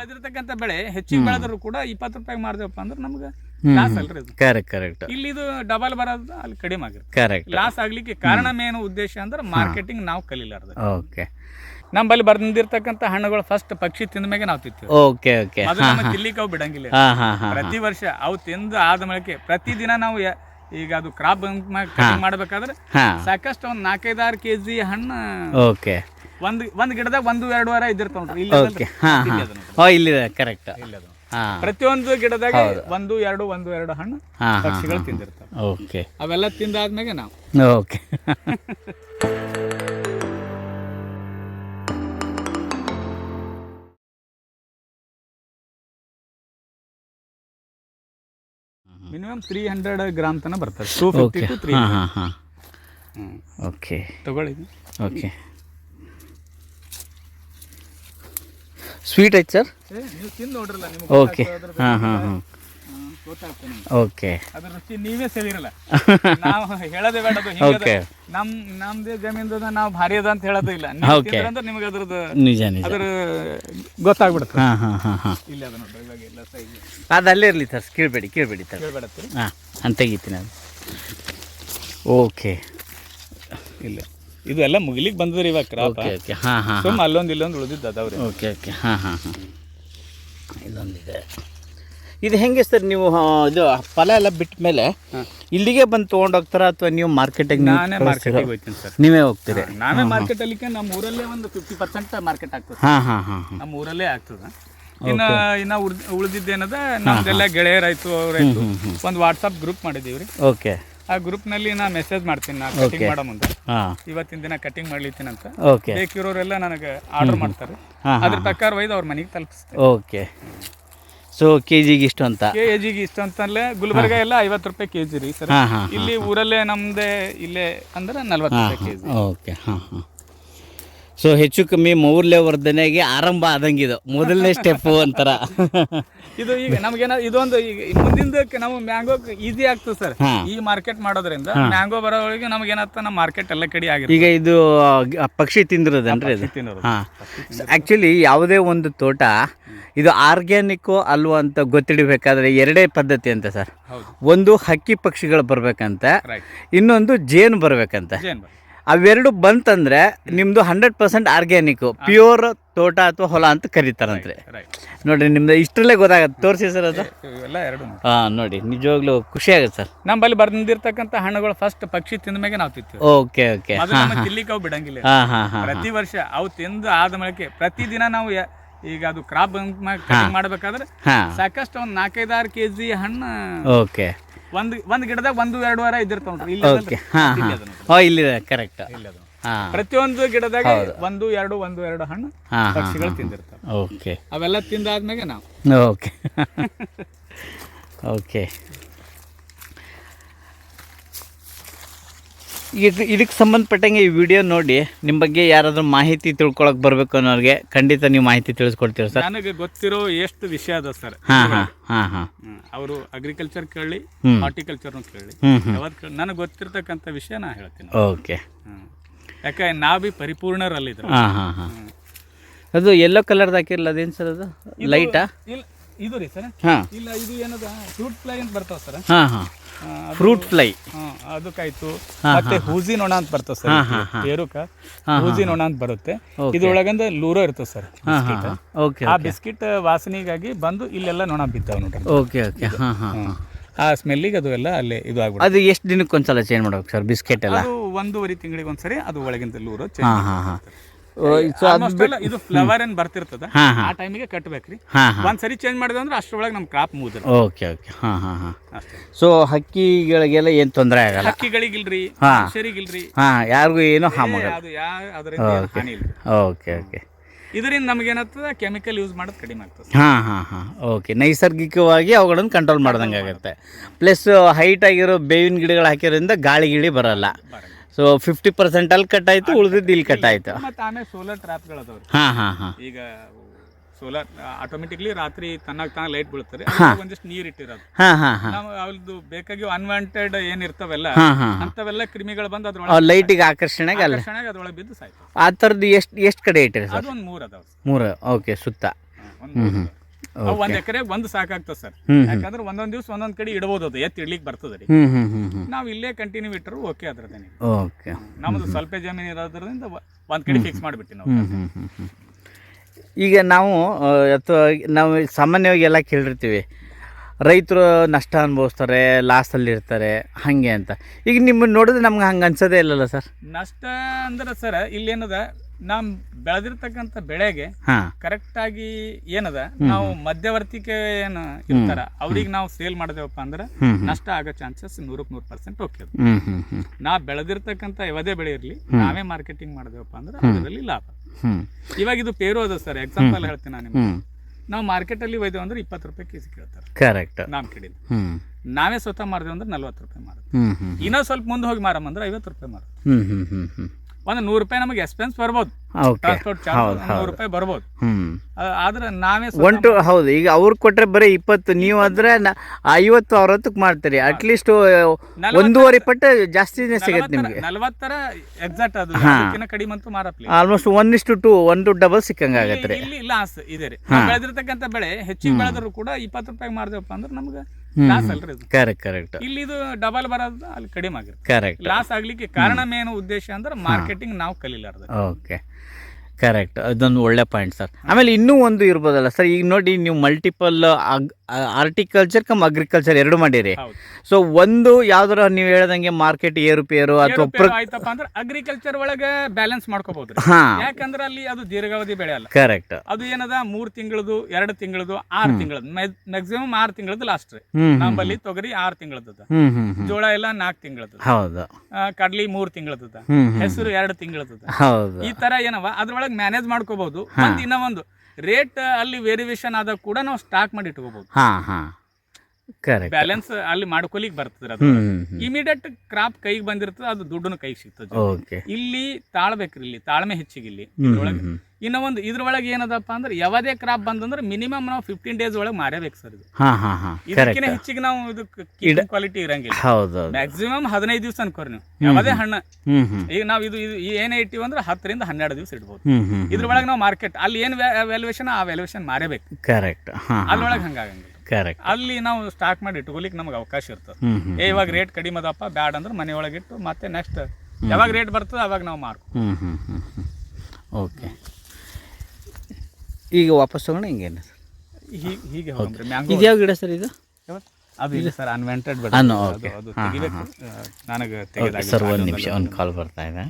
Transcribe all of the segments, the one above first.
ಬೆಳೆದಿರ್ತಕ್ಕಂಥ ಬೆಳೆ ಹೆಚ್ಚಿಗೆ ಬೆಳೆದ್ರು ಕೂಡ ಇಪ್ಪತ್ತು ರೂಪಾಯಿ ಮಾರ್ದೇವಪ್ಪ ಅಂದ್ರೆ ನಮ್ಗೆ ಲಾಸ್ ಅಲ್ರಿ ಇದು ಕರೆಕ್ಟ್ ಕರೆಕ್ಟ್ ಇಲ್ಲಿ ಇದು ಡಬಲ್ ಬರೋದು ಅಲ್ಲಿ ಕಡಿಮೆ ಆಗಿರುತ್ತೆ ಕರೆಕ್ಟ್ ಲಾಸ್ ಆಗ್ಲಿಕ್ಕೆ ಕಾರಣ ಏನು ಉದ್ದೇಶ ಅಂದ್ರೆ ಮಾರ್ಕೆಟಿಂಗ್ ನಾವು ಕಲಿಲಾರ್ದು. ಓಕೆ ನಮ್ಮಲ್ಲಿ ಬರ್ದಿರ್ತಕ್ಕಂಥ ಹಣ್ಣುಗಳು ಫಸ್ಟ್ ಪಕ್ಷಿ ತಿಂದ ಮೇಲೆ ನಾವು ತಿಂತೀವಿ. ಓಕೆ ಓಕೆ ತಿನ್ಲಿಕ್ಕೆ ಅವು ಬಿಡಂಗಿಲ್ಲ ಪ್ರತಿ ವರ್ಷ ಅವು ತಿಂದು ಆದ ಪ್ರತಿ ದಿನ ನಾವು ಈಗ ಅದು ಕ್ರಾಪ್ ಮಾಡ್ಬೇಕಾದ್ರೆ ಸಾಕಷ್ಟು ಒಂದು ನಾಲ್ಕೈದಾರು ಕೆ ಜಿ ಹಣ್ಣು ಓಕೆ ಒಂದು ಒಂದು ಗಿಡದಾಗ ಒಂದು ಎರಡು ವಾರ ಇದ್ದಿರ್ತಾವ ನೋಡ್ರಿ. ಇಲ್ಲಿ ಓಕೆ ಹಾ ಹಾ. ಓ ಇಲ್ಲಿದೆ ಕರೆಕ್ಟ್ ಇಲ್ಲಿ ಅದು. ಹಾ. ಪ್ರತಿಯೊಂದು ಗಿಡದಾಗ ಒಂದು ಎರಡು ಒಂದು ಎರಡು ಹಣ್ಣು ಪಕ್ಷಿಗಳು ತಿಂದಿರ್ತಾವೆ. ಓಕೆ ಅವೆಲ್ಲ ತಿಂದಾದ್ಮೇಲೆ ನಾವು. Okay minimum three hundred gram ತನ ಬರ್ತದೆ. ಟೂ ಫಿಫ್ಟಿ ಟು ತ್ರೀ ಹಾ ಹಾ ಹಾ. ಓಕೆ ತಗೊಳ್ಳಿ. ಓಕೆ ಸ್ವೀಟ್ ಐತೆ ಸರ್ ನೀವು ತಿಂದು ನೋಡ್ರಲ್ಲ ನಿಮ್ಗೆ ಓಕೆ ಹಾಂ ಹಾಂ ಹಾಂ. ಗೊತ್ತಾಗ್ತದೆ ನಿಮ್ಗೆ. ಓಕೆ ಅದ್ರ ರುಚಿ ನೀವೇ ಸೇರಿರಲ್ಲ ನಾವು ಹೇಳೋದೇ ಬೇಡ ಅದು ಹಿಂಗದ. ಓಕೆ ನಮ್ ನಮ್ದೇ ಜಮೀನ್ದ ನಾವು ಭಾರಿ ಅದ ಅಂತ ಹೇಳೋದು ಇಲ್ಲ. ನೀವು ಓಕೆ. ತಿಂದ್ರಂದ್ರೆ ನಿಮ್ಗೆ ಅದ್ರದ್ದು ನಿಜ ನಿಜ. ಅದ್ರ ಗೊತ್ತಾಗ್ಬಿಡುತ್ತೆ. ಹಾಂ ಹಾಂ ಹಾಂ ಹಾಂ. ಇಲ್ಲ ಅದ ನೋಡ್ರಿ ಇವಾಗ ಎಲ್ಲ ಸೈಜ್ ಅದು ಅಲ್ಲೇ ಇರಲಿ ಸರ್ ಕೇಳಬೇಡಿ ಕೇಳಬೇಡಿ ಸರ್ ಹಾ ಹಾಂ ಅಂತ ತೆಗಿತೀನಿ ಅದು. ಓಕೆ ಇಲ್ಲ. ಇದು ಎಲ್ಲ ಮುಗಿಲಿಕ್ಕೆ ಬಂದದ್ರಿ ಇವಾಗ ಕ್ರಾಪ್. Okay okay. ಹಾಂ ಹಾಂ ಸುಮ್ಮ ಅಲ್ಲೊಂದು ಇಲ್ಲೊಂದು ಉಳಿದಿದ್ದು ಅದಾವ್ರಿ. Okay okay. ಹಾಂ ಹಾಂ ಹಾಂ. ಇದೊಂದಿದೆ. ಇದು ಹೆಂಗೆ ಸರ್ ನೀವು ಇದು ಫಲ ಎಲ್ಲ ಬಿಟ್ಟ ಮೇಲೆ ಇಲ್ಲಿಗೆ ಬಂದು ತೊಗೊಂಡೋಗ್ತಾರ ಅಥವಾ ನೀವು ಮಾರ್ಕೆಟಿಗೆ ನಾನೇ ಮಾರ್ಕೆಟಿಗೆ ಹೋಗ್ತೀನಿ ಸರ್. ನೀವೇ ಹೋಗ್ತೀರಿ. ನಾನೇ ಮಾರ್ಕೆಟ್ ಅಲ್ಲಿಕ್ಕೆ ನಮ್ಮ ಊರಲ್ಲೇ ಒಂದು ಫಿಫ್ಟಿ ಪರ್ಸೆಂಟ್ ಮಾರ್ಕೆಟ್ ಆಗ್ತದೆ. ಹಾಂ ಹಾಂ ಹಾಂ ನಮ್ಮ ಊರಲ್ಲೇ ಆಗ್ತದೆ. ಇನ್ನ ಇನ್ನ ಉಳಿದಿದ್ದೇನದ ನಮ್ದೆಲ್ಲ ಗೆಳೆಯರಾಯ್ತು ಅವ್ರಾಯ್ತು. ಒಂದು ವಾಟ್ಸಪ್ ಗ್ರೂಪ್ ಮಾಡಿದೀವ್ರಿ ಓಕೆ. ಆ ಗ್ರೂಪ್ನಲ್ಲಿ ನಾ ಮೆಸೇಜ್ ಮಾಡ್ತೀನಿ ನಾ ಕಟಿಂಗ್ ಮಾಡೋ ಮುಂದೆ. ಹಾಂ. ಇವತ್ತಿನ ದಿನ ಕಟಿಂಗ್ ಮಾಡ್ಲಿತ್ತೀನಿ ಅಂತ. ಓಕೆ ಬೇಕಿರೋರೆಲ್ಲ ನನಗೆ ಆರ್ಡರ್ ಮಾಡ್ತಾರೆ. ಹಾಂ ಅದ್ರ ಪ್ರಕಾರ ಒಯ್ದು ಅವ್ರ ಮನೆಗೆ ತಲುಪಿಸ್ತೇನೆ. ಓಕೆ ಸೊ ಕೆ ಜಿಗೆ ಇಷ್ಟು ಅಂತ? ಕೆ ಜಿಗೆ ಇಷ್ಟ ಅಂತಲ್ಲೇ ಗುಲ್ಬರ್ಗ ಎಲ್ಲ ಐವತ್ತು ರೂಪಾಯಿ ಕೆ ಜಿ ರೀ ಸರ್. ಇಲ್ಲಿ ಊರಲ್ಲೇ ನಮ್ದೇ ಇಲ್ಲೇ ಅಂದ್ರೆ ನಲ್ವತ್ತು ರೂಪಾಯಿ ಕೆ ಜಿ ಓಕೆ ಹಾಂ ಹಾಂ. ಸೊ ಹೆಚ್ಚು ಕಮ್ಮಿ ಮೌಲ್ಯವರ್ಧನೆಗೆ ಆರಂಭ ಆದಂಗಿದು ಮೊದಲನೇ ಸ್ಟೆಪ್ಪು ಅಂತಾರ ಇದು ಈಗ ನಮ್ಗೇನ ಇದೊಂದು ಈಗ ಮುಂದಿಂದಕ್ಕೆ ನಾವು ಮ್ಯಾಂಗೋ ಈಸಿ ಆಗ್ತದೆ ಸರ್. ಈ ಮಾರ್ಕೆಟ್ ಮಾಡೋದ್ರಿಂದ ಮ್ಯಾಂಗೋ ಬರೋವರೆಗೆ ನಮ್ಗೆ ಏನಾಗ್ತದೆ ನಮ್ಮ ಮಾರ್ಕೆಟ್ ಎಲ್ಲ ಕಡೆ ಆಗಿದೆ ಈಗ ಇದು ಪಕ್ಷಿ ತಿಂದಿರೋದನ್ರಿ ಇದು. ಹಾಂ. ಆ್ಯಕ್ಚುಲಿ ಯಾವುದೇ ಒಂದು ತೋಟ ಇದು ಆರ್ಗ್ಯಾನಿಕ್ಕು ಅಲ್ವೋ ಅಂತ ಗೊತ್ತಿಡಬೇಕಾದ್ರೆ ಎರಡೇ ಪದ್ಧತಿ ಅಂತ ಸರ್. ಒಂದು ಹಕ್ಕಿ ಪಕ್ಷಿಗಳು ಬರ್ಬೇಕಂತ. ಇನ್ನೊಂದು ಜೇನು ಬರ್ಬೇಕಂತ. ಅವೆರಡು ಬಂತಂದ್ರೆ ನಿಮ್ದು ಹಂಡ್ರೆಡ್ ಪರ್ಸೆಂಟ್ ಆರ್ಗ್ಯಾನಿಕ್ ಪ್ಯೂರ್ ತೋಟ ಅಥವಾ ಹೊಲ ಅಂತ ಕರೀತಾರಂತ್ರಿ. ರೈಟ್ ನೋಡ್ರಿ ನಿಮ್ದು ಇಷ್ಟರಲ್ಲೇ ಗೊತ್ತಾಗತ್ತೆ ತೋರಿಸಿ ಸರ್ ಅದು. ಎಲ್ಲ ಎರಡು. ಹಾಂ ನೋಡಿ ನಿಜವಾಗ್ಲೂ ಖುಷಿ ಆಗುತ್ತೆ ಸರ್. ನಮ್ಮಲ್ಲಿ ಬರ್ದಿರ್ತಕ್ಕಂಥ ಹಣ್ಣುಗಳು ಫಸ್ಟ್ ಪಕ್ಷಿ ತಿಂದ ಮೇಲೆ ನಾವು ತಿಂತೀವಿ. ಓಕೆ ಓಕೆ ತಿಲ್ಲಿಕ್ಕೆ ಅವು ಬಿಡಂಗಿಲ್ಲ ಪ್ರತಿ ವರ್ಷ ಅವು ತಿಂದು ಆದ ಪ್ರತಿ ದಿನ ನಾವು ಈಗ ಅದು ಕ್ರಾಪ್ ಮಾಡ್ಬೇಕಾದ್ರೆ ಸಾಕಷ್ಟು ಒಂದು ನಾಲ್ಕೈದಾರು ಕೆಜಿ ಹಣ್ಣು ಓಕೆ ಒಂದು ಒಂದು ಗಿಡದಾಗ ಒಂದು ಎರಡು ವಾರ ಇದ್ದಿರ್ತಾವ ನೋಡ್ರಿ. ಇಲ್ಲಿ ಓಕೆ ಹಾಂ ಹಾಂ. ಓ ಇಲ್ಲಿದೆ ಕರೆಕ್ಟ್ ಇಲ್ಲಿ ಅದು. ಹಾಂ. ಪ್ರತಿಯೊಂದು ಗಿಡದಾಗ ಒಂದು ಎರಡು ಒಂದು ಎರಡು ಹಣ್ಣು ಹಾಂ ಪಕ್ಷಿಗಳು ತಿಂದಿರ್ತಾವೆ. ಓಕೆ ಅವೆಲ್ಲ ತಿಂದಾದ್ಮೇಲೆ ನಾವು. ಓಕೆ ಓಕೆ ಇದು ಇದಕ್ಕೆ ಸಂಬಂಧಪಟ್ಟಂಗೆ ಈ ವಿಡಿಯೋ ನೋಡಿ ನಿಮ್ಮ ಬಗ್ಗೆ ಯಾರಾದರೂ ಮಾಹಿತಿ ತಿಳ್ಕೊಳಕ್ಕೆ ಬರಬೇಕು ಅನ್ನೋರಿಗೆ ಖಂಡಿತ ನೀವು ಮಾಹಿತಿ ತಿಳಿಸ್ಕೊಡ್ತೀರಾ ಸರ್. ನನಗೆ ಗೊತ್ತಿರೋ ಎಷ್ಟು ವಿಷಯ ಅದ ಸರ್. ಹಾಂ ಹಾಂ ಹಾಂ ಹಾಂ. ಅವರು ಅಗ್ರಿಕಲ್ಚರ್ ಕೇಳಿ ಹಾರ್ಟಿಕಲ್ಚರ್ ಕೇಳಿ ಯಾವ್ದು ನನಗೆ ಗೊತ್ತಿರತಕ್ಕಂಥ ವಿಷಯ ನಾ ಹೇಳ್ತೀನಿ. ಓಕೆ. ಯಾಕೆ ನಾ ಬಿ ಪರಿಪೂರ್ಣರಲ್ಲಿದ್ರು. ಹಾಂ ಹಾಂ ಹಾಂ. ಅದು ಎಲ್ಲೋ ಕಲರ್ದು ಹಾಕಿರಲ್ಲ ಅದೇನು ಸರ್ ಅದು? ಲೈಟಾ ಇಲ್ಲ ಇದು ರೀ ಸರ್? ಹಾಂ. ಇಲ್ಲ ಇದು ಏನದ? ಫ್ರೂಟ್ ಫ್ಲೈ ಅಂತ ಬರ್ತಾವ ಸರ್? ಹಾಂ ಹಾಂ. ಫ್ರೂಟ್ ಫ್ಲೈ ಅದಕ್ಕಾಯ್ತು. ಮತ್ತೆ ಹೂಜಿ ನೊಣ ಅಂತ ಬರ್ತದೆ ಸರ್ ಏರುಕ ಹೂಜಿ ನೊಣ ಅಂತ ಬರುತ್ತೆ. ಇದ್ರೊಳಗಂದ ಲೂರೋ ಇರ್ತದೆ ಸರ್ ಆ ಬಿಸ್ಕಿಟ್ ವಾಸನೆಗಾಗಿ ಬಂದು ಇಲ್ಲೆಲ್ಲ ನೊಣ ಬಿದ್ದಾವ ನೋಡ್ರಿ. Okay okay. ಹಾಂ ಹಾಂ ಹಾಂ. ಆ ಸ್ಮೆಲ್ಲಿಗೆ ಅದು ಎಲ್ಲ ಅಲ್ಲೇ ಇದು ಆಗ್ಬಿಡುತ್ತೆ ಅದು ಎಷ್ಟು ದಿನಕ್ಕೆ ಒಂದ್ಸಲ ಚೇಂಜ್ ಮಾಡ್ಬೇಕು ಸರ್ ಬಿಸ್ಕೆಟ್ ಎಲ್ಲ? ಒಂದೂವರೆ ತಿಂಗಳಿಗೆ ಒಂದ್ಸರಿ ಅದು ಒಳಗಿಂದ ಲೂರು ಹಾಂ ಹಾಂ ಹಾಂ. Almost ಎಲ್ಲ ಇದು ಫ್ಲವರ್ ಏನ್ ಬರ್ತಿರ್ತದ? ಹಾಂ ಹಾಂ. ಆ ಟೈಮಿಗೆ ಕಟ್ಬೇಕ್ರಿ. ಹಾಂ ಸರಿ ಚೇಂಜ್ ಮಾಡಿದ್ರೆ ಅಂದ್ರೆ ಅಷ್ಟರೊಳಗೆ ನಮ್ ಕ್ರಾಪ್ ಮುಗಿದ್ರು ಓಕೆ ಓಕೆ ಹಾಂ ಹಾಂ ಹಾಂ. ಅಷ್ಟೇ. ಸೊ ಹಕ್ಕಿಗಳಿಗೆಲ್ಲ ಏನು ತೊಂದರೆ ಆಗಲ್ಲ? ಹಕ್ಕಿಗಳಿಗಿಲ್ರಿ ಹಾ. ಮನುಷ್ಯರಿಗಿಲ್ರಿ ಹಾಂ ಯಾರಿಗೂ ಏನೂ ಹಾಮ್ ಏ, ಅದು ಯಾ ಅದರಿಂದ ಏನ್ ಹಾನಿ ಇಲ್ರಿ. ಓಕೆ ಓಕೆ ಇದರಿಂದ ನಮ್ಗೆ ಕೆಮಿಕಲ್ ಯೂಸ್ ಮಾಡೋದು ಕಡಿಮೆ ಆಗ್ತದೆ. ಹಾಂ ಹಾಂ ಹಾಂ. ಓಕೆ ನೈಸರ್ಗಿಕವಾಗಿ ಅವುಗಳನ್ನು ಕಂಟ್ರೋಲ್ ಮಾಡ್ದಂಗೆ ಆಗುತ್ತೆ ಪ್ಲಸ್ ಹೈಟ್ ಆಗಿರೋ ಬೇವಿನ ಗಿಡಗಳು ಹಾಕಿರೋದ್ರಿಂದ ಗಾಳಿ ಗಿಳಿ ಬರಲ್ಲ. ಬರಲ್ಲ. ಸೊ ಫಿಫ್ಟಿ ಪರ್ಸೆಂಟ್ ಅಲ್ಲಿ ಕಟ್ ಆಯ್ತು. ಉಳಿದಿದ್ದು ಇಲ್ಲಿ ಕಟ್ ಆಯ್ತು ಮತ್ತೆ ಆಮೇಲೆ ಸೋಲಾರ್ ಟ್ರಾಪ್ಗಳು ಅದಾವ್ರಿ. ಹಾ ಹಾ ಹಾ. ಈಗ ಸೋಲಾರ್ ಆಟೋಮೆಟಿಕ್ಲಿ ರಾತ್ರಿ ತನ್ನಾಗ ತಾನ ಲೈಟ್ ಬೀಳ್ತಾರೆ ಒಂದಿಷ್ಟು ನೀರ್ ಇಟ್ಟಿರೋದು. ನಾವು ಅವ್ರದ್ದು ಬೇಕಾಗಿ ಅನ್ವಾಂಟೆಡ್ ಏನ್ ಇರ್ತಾವೆಲ್ಲ ಅಂತವೆಲ್ಲ ಕ್ರಿಮಿಗಳು ಬಂದು ಅದ್ರೊಳಗೆ ಲೈಟಿಗೆ ಆಕರ್ಷಣೆಗೆ ಆಕರ್ಷಣೆಗೆ ಅದ್ರೊಳಗೆ ಬಿದ್ದು ಸಾಯ್ತು ಆ ಥರದ್ದು ಎಷ್ಟು ಎಷ್ಟು ಕಡೆ ಇಟ್ಟಿರಿ ಸರ್? ಅದು ಮೂರು ಮೂರ್ ಅದಾವ ಮೂರು ಓಕೆ ಸುತ್ತ. ಅವು ಒಂದ್ ಎಕರೆ ಒಂದ್ ಸಾಕಾಗ್ತದೆ ಸರ್. ಯಾಕಂದ್ರೆ ಒಂದೊಂದ್ ದಿವ್ಸ ಒಂದೊಂದ್ ಕಡೆ ಇಡಬಹುದು ಅದು ಎತ್ತಿ ಇಡ್ಲಿಕ್ಕೆ ಬರ್ತದೆ ರೀ. ನಾವ್ ಇಲ್ಲೇ ಕಂಟಿನ್ಯೂ ಇಟ್ಟರು ಓಕೆ ಅದ್ರದ ಓಕೆ ನಮ್ದು ಸ್ವಲ್ಪ ಜಮೀನ್ ಇರೋದ್ರಿಂದ ಒಂದ್ ಕಡೆ ಫಿಕ್ಸ್ ಮಾಡ್ಬಿಟ್ಟಿ ನಾವು. ಈಗ ನಾವು ಅಥವಾ ನಾವು ಸಾಮಾನ್ಯವಾಗಿ ಎಲ್ಲ ಕೇಳಿರ್ತೀವಿ. ರೈತರು ನಷ್ಟ ಅನುಭವಿಸ್ತಾರೆ ಲಾಸಲ್ಲಿ ಇರ್ತಾರೆ ಹಾಗೆ ಅಂತ. ಈಗ ನಿಮ್ಮನ್ನು ನೋಡಿದ್ರೆ ನಮ್ಗೆ ಹಂಗೆ ಅನ್ಸೋದೇ ಇಲ್ಲಲ್ಲ ಸರ್? ನಷ್ಟ ಅಂದ್ರೆ ಸರ್ ಇಲ್ಲೇನದ ನಾವ್ ಬೆಳೆದಿರ್ತಕ್ಕಂಥ ಬೆಳೆಗೆ ಕರೆಕ್ಟ್ ಆಗಿ ಏನದ ನಾವು ಮಧ್ಯವರ್ತಿಕೆ ಏನು ಇರ್ತಾರ ಅವ್ರಿಗೆ ನಾವು ಸೇಲ್ ಮಾಡಿದೇವಪ್ಪ ಅಂದ್ರೆ ನಷ್ಟ ಆಗೋ ಚಾನ್ಸಸ್ ನೂರಕ್ ನೂರ್ ಪರ್ಸೆಂಟ್ ಓಕೆ ನಾ ಬೆಳೆದಿರ್ತಕ್ಕಂಥ ಯಾವುದೇ ಬೆಳೆ ಇರಲಿ ನಾವೇ ಮಾರ್ಕೆಟಿಂಗ್ ಮಾಡಿದೇವಪ್ಪ ಅಂದ್ರೆ ಅದರಲ್ಲಿ ಲಾಭ. ಇವಾಗ ಇದು ಪೇರು ಅದ ಸರ್ ಎಕ್ಸಾಂಪಲ್ ಹೇಳ್ತೀನಿ ನಾನು ನಿಮ್ಗೆ. ನಾವು ಮಾರ್ಕೆಟ್ ಅಲ್ಲಿ ಒಯ್ದೇವು ಅಂದ್ರೆ ಇಪ್ಪತ್ತು ರೂಪಾಯಿ ಕೆಜಿ ಕೇಳ್ತಾರೆ. ಕರೆಕ್ಟ್ ನಾವ್ ಕಡೆಯಿಂದ ನಾವೇ ಸ್ವತಃ ಮಾಡಿದೆವು ಅಂದ್ರೆ ನಲ್ವತ್ತು ರೂಪಾಯಿ ಮಾರೋದು ಇನ್ನೂ ಸ್ವಲ್ಪ ಮುಂದೆ ಹೋಗಿ ಮಾರಮ್ಮ ಅಂದ್ರೆ ಐವತ್ತು ರೂಪಾಯಿ ಮಾರೋದು ಒಂದು ನೂರು ರೂಪಾಯಿ ನಮಗೆ ಎಕ್ಸ್ಪೆನ್ಸ್ ಬರ್ಬೋದು. ಟ್ರಾನ್ಸ್ಪೋರ್ಟ್ ಚಾರ್ಜ್ ನೂರು ರೂಪಾಯಿ ಬರ್ಬೋದು. ಆದ್ರೆ ನಾವೇ ಒನ್ ಟು ಹೌದು ಈಗ ಅವ್ರು ಕೊಟ್ರೆ ಬರೀ ಇಪ್ಪತ್ತು ನೀವು ಆದ್ರೆ ಐವತ್ತು ಅರವತ್ತಕ್ಕೆ ಮಾಡ್ತೀರಿ. ಅಟ್ಲೀಸ್ಟ್ ಒಂದೂವರೆ ಪಟ್ಟು ಜಾಸ್ತಿನೇ ಸಿಗುತ್ತೆ ನಿಮಗೆ. ನಲವತ್ತರ ಎಕ್ಸಾಕ್ಟ್ ಅದು. ಅದಕ್ಕಿಂತ ಕಡಿಮೆ ಅಂತೂ ಮಾರಪ್ಲಿ ಆಲ್ಮೋಸ್ಟ್ ಒನ್ ಇಷ್ಟು ಟು ಒನ್ ಟು ಡಬಲ್ ಸಿಕ್ಕಂಗೆ ಆಗತ್ತೆ ರೀ. ಇಲ್ಲಿ ಲಾಸ್ ಇದೆ ರೀ. ಬೆಳೆದಿರ್ತಕ್ಕಂಥ ಬೆಳೆ ಹೆಚ್ಚಿಗೆ ಬೆಳೆದ್ರು ಕೂಡ ಇಪ್ಪತ್ತು ರೂಪಾಯಿಗೆ ಮಾರ್ದೇವಪ್ಪ ಅಂದ್ರೆ ನಮ್ಗೆ ಲಾಸ್ ಅಲ್ರಿ ಇದು. ಕರೆಕ್ಟ್ ಕರೆಕ್ಟ್ ಇಲ್ಲಿ ಇದು ಡಬಲ್ ಬರೋದು ಅಲ್ಲಿ ಕಡಿಮೆ ಆಗಿರುತ್ತೆ. ಕರೆಕ್ಟ್ ಲಾಸ್ ಆಗ್ಲಿಕ್ಕೆ ಕಾರಣ ಏನು ಉದ್ದೇಶ ಅಂದ್ರೆ ಮಾರ್ಕೆಟಿಂಗ್ ನಾವು ಕಲಿಲಾರ್ದು. ಓಕೆ ಕರೆಕ್ಟ್ ಅದೊಂದು ಒಳ್ಳೆ ಪಾಯಿಂಟ್ ಸರ್ ಆಮೇಲೆ ಇನ್ನೂ ಒಂದು ಇರ್ಬೋದಲ್ಲ ಸರ್ ಈಗ ನೋಡಿ ನೀವು ಮಲ್ಟಿಪಲ್ ಆರ್ಟಿಕಲ್ಚರ್ ಕಮ್ ಅಗ್ರಿಕಲ್ಚರ್ ಎರಡು ಮಾಡಿರಿ. ಸೊ ಒಂದು ಯಾವ್ದಾರ ನೀವು ಹೇಳ್ದಂಗೆ ಮಾರ್ಕೆಟ್ ಏರುಪೇರು ಅಥವಾ ಆಯ್ತಪ್ಪ ಅಂದ್ರೆ ಅಗ್ರಿಕಲ್ಚರ್ ಒಳಗೆ ಬ್ಯಾಲೆನ್ಸ್ ಮಾಡ್ಕೋಬಹುದು ಯಾಕಂದ್ರೆ ಅಲ್ಲಿ ಅದು ದೀರ್ಘಾವಧಿ ಬೆಳೆ ಅಲ್ಲ ಕರೆಕ್ಟ್ ಅದು ಏನದ? ಮೂರ್ ತಿಂಗಳದು ಎರಡು ತಿಂಗಳದು ಆರು ತಿಂಗಳದು. ಮ್ಯಾಕ್ಸಿಮಮ್ ಆರು ತಿಂಗಳದ್ದು ಲಾಸ್ಟ್ ನಮ್ಮಲ್ಲಿ ತೊಗರಿ ಆರು ತಿಂಗಳದ್ದು ಜೋಳ ಎಲ್ಲ ನಾಲ್ಕು ತಿಂಗಳದ್ದು ಹೌದು. ಕಡ್ಲಿ ಮೂರ್ ತಿಂಗಳದ ಹ್ಞೂ ಹೆಸರು ಎರಡು ತಿಂಗಳದ್ದು ಹೌದು. ಈ ತರ ಏನವ? ಅದ್ರೊಳಗೆ ಮ್ಯಾನೇಜ್ ಮಾಡ್ಕೋಬಹುದು ಮತ್ತೆ ಇನ್ನೂ ಒಂದು ರೇಟ್ ಅಲ್ಲಿ ವೇರಿಯೇಷನ್ ಆದಾಗ ಕೂಡ ನಾವು ಸ್ಟಾಕ್ ಮಾಡಿ ಇಟ್ಕೋಬಹುದು ಬ್ಯಾಲೆನ್ಸ್ ಅಲ್ಲಿ ಮಾಡ್ಕೊಲಿಕ್ ಬರ್ತದ್ರ ಇಮಿಡಿಯೇಟ್ ಕ್ರಾಪ್ ಕೈಗೆ ಬಂದಿರ್ತದ ಅದು ದುಡ್ಡನ್ನು ಕೈಗೆ ಸಿಗ್ತದ ಇಲ್ಲಿ ತಾಳ್ಬೇಕ್ರಿ ಇಲ್ಲಿ ತಾಳ್ಮೆ ಹೆಚ್ಚಿಗೆ ಇಲ್ಲಿ. ಇನ್ನ ಒಂದು ಇದ್ರೊಳಗೆ ಏನದಪ್ಪ ಅಂದ್ರೆ ಯಾವದೇ ಕ್ರಾಪ್ ಬಂದಂದ್ರೆ ಮಿನಿಮಮ್ ನಾವು ಫಿಫ್ಟೀನ್ ಡೇಸ್ ಒಳಗೆ ಮಾರೇಬೇಕು ಸರ್ ಇದು. ಇದಕ್ಕಿಂತ ಹೆಚ್ಚಿಗೆ ನಾವು ಇದು ಕ್ವಾಲಿಟಿ ಇರಂಗಿಲ್ಲ. ಮ್ಯಾಕ್ಸಿಮಮ್ ಹದಿನೈದು ದಿವಸ ಅನ್ಕೋರಿ ನೀವು. ಯಾವುದೇ ಹಣ್ಣು. ಈಗ ನಾವು ಇದು ಇದು ಏನೇ ಇಟ್ಟಿವಿ ಅಂದ್ರೆ ಹತ್ತರಿಂದ ಹನ್ನೆರಡು ದಿವಸ ಇಡ್ಬೋದು. ಇದ್ರ ಒಳಗೆ ಇದ್ರೊಳಗೆ ನಾವು ಮಾರ್ಕೆಟ್ ಅಲ್ಲಿ ಏನ್ ವ್ಯಾಲ್ಯೂಯೇಷನ್ ಆ ವ್ಯಾಲ್ಯೂಯೇಷನ್ ಮಾರೇಬೇಕು ಕರೆಕ್ಟ್ ಅದ್ರೊಳಗೆ ಹಂಗಾಗಂಗಿಲ್ಲ. ಕರೆಕ್ಟ್ ಅಲ್ಲಿ ನಾವು ಸ್ಟಾಕ್ ಮಾಡಿ ಇಟ್ಕೊಲಿಕ್ಕೆ ನಮ್ಗೆ ಅವಕಾಶ ಇರ್ತದೆ. ಏ ಇವಾಗ ರೇಟ್ ಕಡಿಮೆ ಅದಪ್ಪ ಬ್ಯಾಡ್ ಅಂದ್ರೆ ಮನೆಯೊಳಗೆ ಇಟ್ಟು ಮತ್ತೆ ನೆಕ್ಸ್ಟ್ ಯಾವಾಗ ರೇಟ್ ಬರ್ತದೆ ಅವಾಗ ನಾವು ಮಾರ್ಕೊ. ಹ್ಞೂ ಹ್ಞೂ ಹ್ಞೂ ಹ್ಞೂ ಓಕೆ ಈಗ ವಾಪಸ್ ತಗೊಂಡು ಹಿಂಗೇನು ಸರ್? ಹೀಗೆ ಹೀಗೆ ಹೋಗ್ರಿ ಮ್ಯಾಂಗೋ ಇದು ಯಾವ ಗಿಡ ಸರ್ ಇದು? ಅದು ಇಲ್ಲ ಸರ್ ಅನ್ವೆಂಟೆಡ್ ಅನ್ನು ಅದು ಓಕೆ ಅದು ತೆಗಿಬೇಕು. ನನಗೆ ಓಕೆ ತೆಗೆದಾಗ ಸರ್ ಒಂದು ನಿಮಿಷ ಒಂದು ಕಾಲ್ ಬರ್ತಾ ಇದೆ.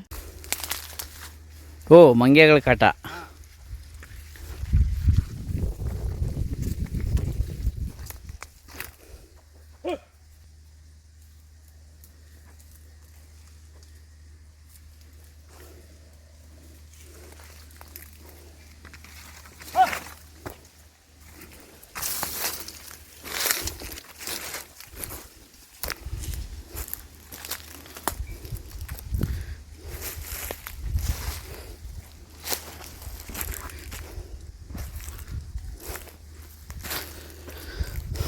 ಓ ಮಂಗ್ಯಗಳ ಕಾಟ.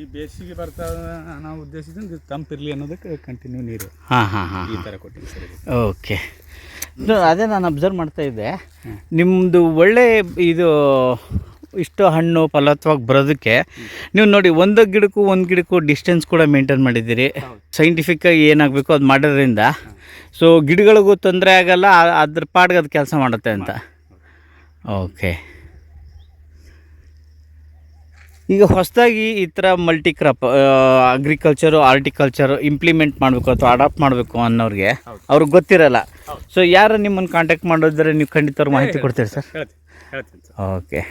ಈ ಬೇಸಿಗೆ ಬರ್ತಾ ನಾವು ಉದ್ದೇಶದಿಂದ ತಂಪಿರಲಿ ಅನ್ನೋದಕ್ಕೆ ಕಂಟಿನ್ಯೂ ನೀರು. ಹಾಂ ಹಾಂ ಹಾಂ ಈ ಥರ ಕೊಟ್ಟಿವಿ ಸರ್ ಇದು. ಓಕೆ. ಅದೇ ನಾನು ಅಬ್ಸರ್ವ್ ಮಾಡ್ತಾ ಇದ್ದೆ. ನಿಮ್ಮದು ಒಳ್ಳೆ ಇದು ಇಷ್ಟು ಹಣ್ಣು ಫಲವತ್ವಾಗಿ ಬರೋದಕ್ಕೆ ನೀವು ನೋಡಿ ಒಂದು ಗಿಡಕ್ಕೂ ಒಂದು ಗಿಡಕ್ಕೂ ಡಿಸ್ಟೆನ್ಸ್ ಕೂಡ ಮೇಂಟೈನ್ ಮಾಡಿದ್ದೀರಿ. ಸೈಂಟಿಫಿಕ್ಕಾಗಿ ಏನಾಗಬೇಕು ಅದು ಮಾಡೋದ್ರಿಂದ. ಸೊ ಗಿಡಗಳಿಗೂ ತೊಂದರೆ ಆಗಲ್ಲ ಆ- ಅದ್ರ ಪಾಡ್ಗೆ ಅದು ಕೆಲಸ ಮಾಡುತ್ತೆ ಅಂತ. ಓಕೆ ಈಗ ಹೊಸದಾಗಿ ಈ ಥರ multi crop agriculture horticulture implement ಮಾಡಬೇಕು ಅಥವಾ ಅಡಾಪ್ಟ್ ಮಾಡಬೇಕು ಅನ್ನೋರಿಗೆ. ಅವ್ರಿಗೆ ಗೊತ್ತಿರಲ್ಲ. ಸೊ ಯಾರು ನಿಮ್ಮನ್ನು ಕಾಂಟ್ಯಾಕ್ಟ್ ಮಾಡಿದ್ರೆ ನೀವು ಖಂಡಿತ ಅವ್ರ ಮಾಹಿತಿ ಕೊಡ್ತೀರಿ ಸರ್? ಓಕೆ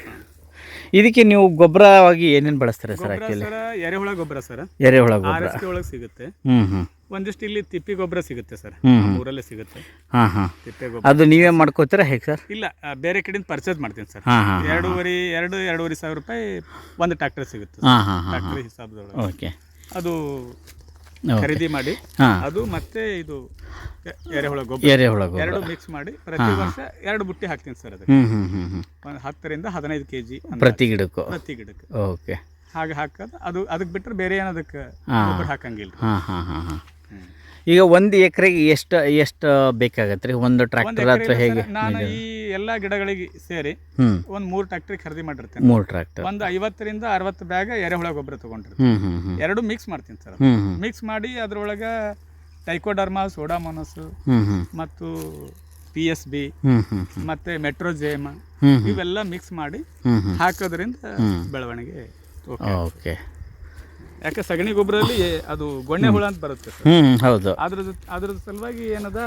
ಇದಕ್ಕೆ ನೀವು ಗೊಬ್ಬರವಾಗಿ ಏನೇನು ಬಳಸ್ತಾರೆ ಸರ್ ಆ್ಯಕ್ಚುಲಿ ಎರೆಹುಳ ಗೊಬ್ಬರ ಸರ್. ಎರೆಹುಳ ಗೊಬ್ಬರ. ಸಿಗುತ್ತೆ. ಹ್ಞೂ ಹ್ಞೂ ಒಂದಿಷ್ಟು ಇಲ್ಲಿ ತಿಪ್ಪಿ ಗೊಬ್ಬರ ಸಿಗುತ್ತೆ ಸರ್. ಊರಲ್ಲೇ ಸಿಗುತ್ತೆ. ಹಾಂ ಹಾಂ. ತಿಪ್ಪೆ ಗೊಬ್ಬರ. ಅದು ನೀವೇ ಮಾಡ್ಕೋತೀರಾ ಹೇಗೆ ಸರ್? ಇಲ್ಲ ಆ, ಬೇರೆ ಕಡೆಯಿಂದ ಪರ್ಚೇಸ್ ಮಾಡ್ತೀನಿ ಸರ್. ಹಾಂ ಹಾಂ ಎರಡೂವರೆ ಎರಡು ಎರಡೂವರೆ ಸಾವಿರ ರೂಪಾಯಿ ಒಂದು ಟ್ರ್ಯಾಕ್ಟರ್ ಸಿಗುತ್ತೆ ಹಾಂ ಹಾಂ ಹಾಂ ಟ್ರ್ಯಾಕ್ಟರ್ ಹಿಸಾಬದೊಳಗೆ. ಓಕೆ. ಅದು ಖರೀದಿ ಮಾಡಿ ಹಾಂ. ಅದು ಮತ್ತೆ ಇದು ಎ- ಎರೆಹುಳ ಗೊಬ್ಬರ. ಎರೆಹುಳ ಗೊಬ್ಬರ. ಎರಡು ಮಿಕ್ಸ್ ಮಾಡಿ ಪ್ರತಿ ವರ್ಷ ಎರಡು ಬುಟ್ಟಿ ಹಾಕ್ತೀನಿ ಸರ್ ಅದಕ್ಕೆ. ಹ್ಞೂ ಹ್ಞೂ ಹ್ಞೂ ಹ್ಞೂ ಒಂದು ಹತ್ತರಿಂದ ಹದಿನೈದು ಕೆ ಜಿ ಪ್ರತಿ ಗಿಡಕ್ಕೂ? ಪ್ರತಿ ಗಿಡಕ್ಕೆ. ಓಕೆ. ಹಾಗೆ ಹಾಕೋದು ಅದು ಅದಕ್ಕೆ ಬಿಟ್ಟರೆ ಬೇರೆ ಏನು ಅದಕ್ಕೆ ಹಾಂ. ಗೊಬ್ಬರ ಹಾಕಂಗಿಲ್ಲ. ಹಾಂ ಹಾಂ ಹಾಂ ಹಾಂ. ಈಗ ಒಂದು ಎಕರೆಗೆ ಎಷ್ಟು ಎಷ್ಟು ಬೇಕಾಗತ್ತೆ ರೀ ಒಂದು ಟ್ರ್ಯಾಕ್ಟರ್ ಅಥವಾ ಹೇಗೆ ನಾನು ಈ ಎಲ್ಲ ಗಿಡಗಳಿಗೆ ಸೇರಿ ಹ್ಞೂ ಒಂದು ಮೂರು ಟ್ರಾಕ್ಟರ್ ಖರೀದಿ ಮಾಡಿರ್ತೇನೆ. ಮೂರು ಟ್ರ್ಯಾಕ್ಟರ್ ಒಂದು ಐವತ್ತರಿಂದ ಅರವತ್ತು ಬ್ಯಾಗ್ ಎರೆಹುಳ ಗೊಬ್ಬರ ತಗೊಂಡಿರ್ತೀನಿ. ಎರಡು ಮಿಕ್ಸ್ ಮಾಡ್ತೀನಿ ಸರ್. ಮಿಕ್ಸ್ ಮಾಡಿ ಅದ್ರೊಳಗ ಟೈಕೋಡರ್ಮಾ ಸೋಡಾಮೋನಸ್ ಹ್ಞೂ ಮತ್ತು ಪಿ ಎಸ್ ಬಿ ಮತ್ತೆ ಮೆಟ್ರೋಜೇಮ ಹ್ಞೂ ಇವೆಲ್ಲ ಮಿಕ್ಸ್ ಮಾಡಿ ಹಾಕೋದ್ರಿಂದ ಬೆಳವಣಿಗೆ ಓಕೆ. ಓಕೆ. ಯಾಕೆ ಸಗಣಿ ಗೊಬ್ಬರದಲ್ಲಿ ಅದು ಗೊಣ್ಣೆ ಹುಳ ಅಂತ ಬರುತ್ತೆ ಸರ್. ಹೌದು. ಅದ್ರ ಜೊತೆ- ಅದ್ರ ಸಲುವಾಗಿ ಏನದ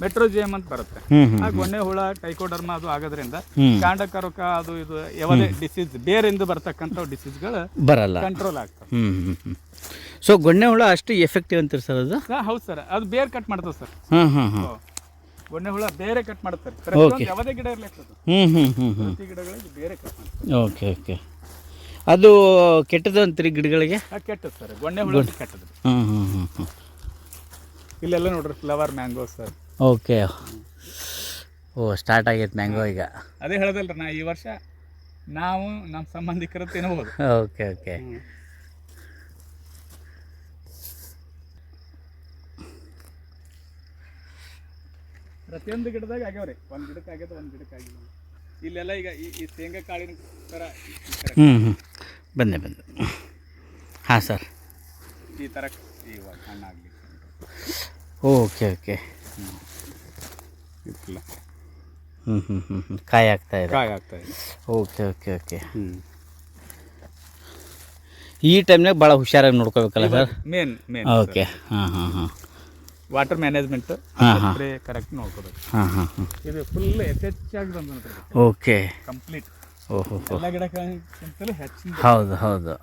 ಮೆಟ್ರೋಜಿಯಂ ಅಂತ ಬರುತ್ತೆ. ಆ ಗೊಣ್ಣೆ ಹುಳ ಟೈಕೋಡರ್ಮ ಅದು ಆಗೋದ್ರಿಂದ ಕಾಂಡಕಾರಕ ಅದು ಇದು ಯಾವುದೇ ಡಿಸೀಸ್ ಬೇರಿಂದ ಬರ್ತಕ್ಕಂಥ ಡಿಸೀಸ್ಗಳು ಬರಲ್ಲ. ಕಂಟ್ರೋಲ್ ಆಗ್ತವೆ. ಹ್ಞೂ ಹ್ಞೂ ಹ್ಞೂ ಸೊ ಗೊಣ್ಣೆ ಹುಳ ಅಷ್ಟು ಎಫೆಕ್ಟಿವ್ ಅಂತೀರಿ ಸರ್ ಅದು? ಹಾ, ಹೌದು ಸರ್. ಅದು ಬೇರ್ ಕಟ್ ಮಾಡ್ತದೆ ಸರ್. ಹಾಂ ಹಾಂ ಹಾಂ ಗೊಣ್ಣೆ ಹುಳ ಬೇರೆ ಕಟ್ ಮಾಡ್ತಾರೆ. ಪ್ರತಿಯೊಂದು ಯಾವುದೇ ಗಿಡ ಇರ್ಲಿ ಹ್ಞೂ ಹ್ಞೂ ಹ್ಞೂ ಹ್ಞೂ ಪ್ರತಿ ಗಿಡಗಳಿಗೆ ಬೇರೆ ಕಟ್ ಮಾಡ್ತಾರೆ. ಓಕೆ ಓಕೆ ಅದು ಕೆಟ್ಟದ ಅಂತೀರಿ ಗಿಡಗಳಿಗೆ ಕೆಟ್ಟದ್ದು ಸರ್. ಗೊಣ್ಣೆ ಹುಳ ಕೆಟ್ಟದ್ದು ಹ್ಞೂ ಹ್ಞೂ ಹ್ಞೂ ಹ್ಞೂ ಇಲ್ಲೆಲ್ಲ ನೋಡ್ರಿ flower mango sir. Okay. Oh start ಆಗೈತೆ ಮ್ಯಾಂಗೋ ಈಗ. ಅದೇ ಹೇಳೋದಲ್ರಿ ನಾ ಈ ವರ್ಷ ನಾವು ನಮ್ಮ ಸಂಬಂಧಿಕರು ತಿನ್ಬೋದು. Okay okay. ಪ್ರತಿಯೊಂದು ಗಿಡದಾಗ ಆಗ್ಯಾವ್ರಿ. ಒಂದು ಗಿಡಕ್ಕೆ ಆಗ್ಯದ ಒಂದು ಗಿಡಕ್ಕೆ ಆಗಿಲ್ಲ ಇಲ್ಲೆಲ್ಲ ಈಗ ಈ ಈ ಶೇಂಗಾ ಕಾಳಿನ ಥರ ಹ್ಞೂ ಹ್ಞೂ ಬಂದೆ ಬಂದೆ. ಹಾಂ ಸರ್. ಈ ಥರ ಇವಾಗ ಹಣ್ಣಾಗಲಿ ಓಕೆ ಓಕೆ. ಇಲ್ಲ ಹ್ಞೂ ಹ್ಞೂ ಹ್ಞೂ ಹ್ಞೂ ಕಾಯಿ ಆಗ್ತಾ ಇದೆ. ಕಾಯಿ ಆಗ್ತಾ ಇದೆ. Okay okay okay. ಹ್ಞೂ ಈ ಟೈಮ್ನಾಗ ಭಾಳ ಹುಷಾರಾಗಿ ನೋಡ್ಕೋಬೇಕಲ್ಲ ಸರ್? Main main okay. ಹಾಂ ಹಾಂ ಹಾಂ. ವಾಟರ್ ಮ್ಯಾನೇಜ್ಮೆಂಟ್ ಹಾಂ ಹಾಂ. ಸ್ಪ್ರೇ ಕರೆಕ್ಟ್ ನೋಡ್ಕೋಬೇಕು. ಹಾಂ ಹಾಂ ಹಾಂ. ಇದು ಫುಲ್ ಹೆಚ್ಚಾಗಿ ಬಂದ ಓಕೆ ಕಂಪ್ಲೀಟ್ ಓಹೋ ಹೋ. ಎಲ್ಲ ಗಿಡಕ್ಕಿಂತಲೂ ಹೆಚ್ಚು ಹೌದು ಹೌದು.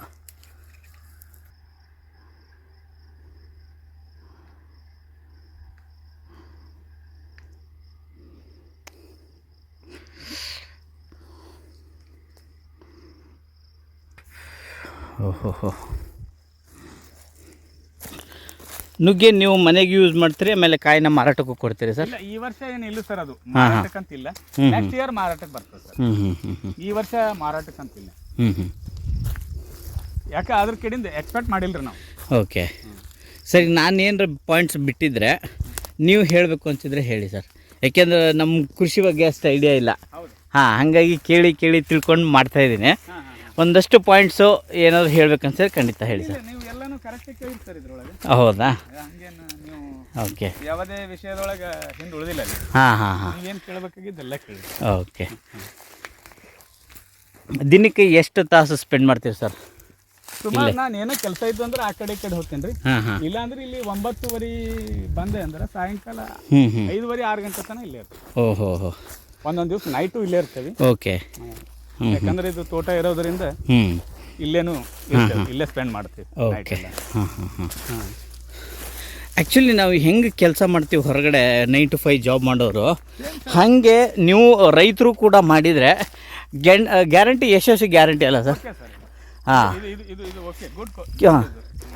ಓಹೋ ನುಗ್ಗೆ ನೀವು ಮನೆಗೆ ಯೂಸ್ ಮಾಡ್ತೀರಿ ಆಮೇಲೆ ಕಾಯಿನ ಮಾರಾಟಕ್ಕೂ ಕೊಡ್ತೀರಿ ಸರ್? ಇಲ್ಲ ಈ ವರ್ಷ ಏನಿಲ್ಲ ಇಲ್ಲ ಸರ್ ಅದು. ಮಾರಾಟಕ್ಕಂತಿಲ್ಲ. ನೆಕ್ಸ್ಟ್ ಇಯರ್ ಮಾರಾಟಕ್ಕೆ ಬರ್ತದೆ ಸರ್. ಹ್ಞೂ ಹ್ಞೂ ಹ್ಞೂ ಹ್ಞೂ ಈ ವರ್ಷ ಮಾರಾಟಕ್ಕಂತಿಲ್ಲ. ಹ್ಞೂ ಹ್ಞೂ ಯಾಕೆ ಅದ್ರ ಕಡೆಯಿಂದ ಎಕ್ಸ್ಪೆಕ್ಟ್ ಮಾಡಿಲ್ರಿ ನಾವು. ಓಕೆ. ಸರಿ ನಾನು ಏನರ ಪಾಯಿಂಟ್ಸ್ ಬಿಟ್ಟಿದ್ರೆ ನೀವು ಹೇಳಬೇಕು ಅಂತಿದ್ರೆ ಹೇಳಿ ಸರ್. ಯಾಕೆಂದ್ರೆ ನಮ್ಮ ಕೃಷಿ ಬಗ್ಗೆ ಅಷ್ಟು ಐಡಿಯಾ ಇಲ್ಲ. ಹಾಂ ಹಾಗಾಗಿ ಕೇಳಿ ಕೇಳಿ ತಿಳ್ಕೊಂಡು ಮಾಡ್ತಾ ಇದ್ದೀನಿ. ಒಂದಷ್ಟು ಪಾಯಿಂಟ್ಸು ಏನಾದ್ರು ಹೇಳ್ಬೇಕಂತ ಖಂಡಿತ ಹೇಳಿ ನೀವು ಸರ್ ನೀವು ಎಲ್ಲಾನು ಕರೆಕ್ಟಾಗಿ ಕೇಳಿರಿ ಸರ್ ಇದ್ರೊಳಗೆ. ಹೌದಾ? ಹಂಗೇನು ನೀವು ಓಕೆ. ಯಾವುದೇ ವಿಷಯದೊಳಗೆ ಹಿಂದೆ ಉಳಿದಿಲ್ಲ ಹಾಂ ಹಾಂ ಹಾಂ. ನೀವೇನು ಕೇಳಬೇಕಾಗಿದ್ದೆಲ್ಲ ಕೇಳಿ. ಓಕೆ. ದಿನಕ್ಕೆ ಎಷ್ಟು ತಾಸು ಸ್ಪೆಂಡ್ ಮಾಡ್ತೀವಿ ಸರ್ ಸುಮಾರು ನಾನು ಏನೋ ಕೆಲಸ ಇದ್ದು ಅಂದ್ರೆ ಆ ಕಡೆ ಈ ಕಡೆ ಹೋಗ್ತೇನೆ ರೀ ಇಲ್ಲ ಅಂದ್ರೆ ಇಲ್ಲಿ ಒಂಬತ್ತುವರೆ ಬಂದೆ ಅಂದ್ರೆ ಸಾಯಂಕಾಲ ಐದುವರೆ ಆರು ಗಂಟೆ ತನಕ ಇಲ್ಲೇ ಇರ್ತೀವಿ. ಓಹೋ ಹೋ. ಒಂದೊಂದು ದಿವಸ ನೈಟು ಇಲ್ಲೇ ಇರ್ತೀವಿ. ಓಕೆ. ಯಾಕಂದ್ರೆ ಇದು ತೋಟ ಇರೋದ್ರಿಂದ ಇಲ್ಲೇನು ಇರ್ತೇವೆ ಇಲ್ಲೇ ಸ್ಪೆಂಡ್ ಮಾಡ್ತೀವಿ ಓಕೆ. ಹಾಂ ಹಾಂ ಹಾಂ ಹಾಂ. ಆ್ಯಕ್ಚುಲಿ ನಾವು ಹೆಂಗೆ ಕೆಲಸ ಮಾಡ್ತೀವಿ ಹೊರಗಡೆ ನೈನ್ ಟು ಫೈವ್ ಜಾಬ್ ಮಾಡೋರು ಹಾಗೆ ನೀವು ರೈತರು ಕೂಡ ಮಾಡಿದರೆ ಗ್ಯಾನ್ ಗ್ಯಾರಂಟಿ ಯಶಸ್ವಿ ಗ್ಯಾರಂಟಿ ಅಲ್ಲ ಸರ್? ಹಾಂ. ಹಾಂ.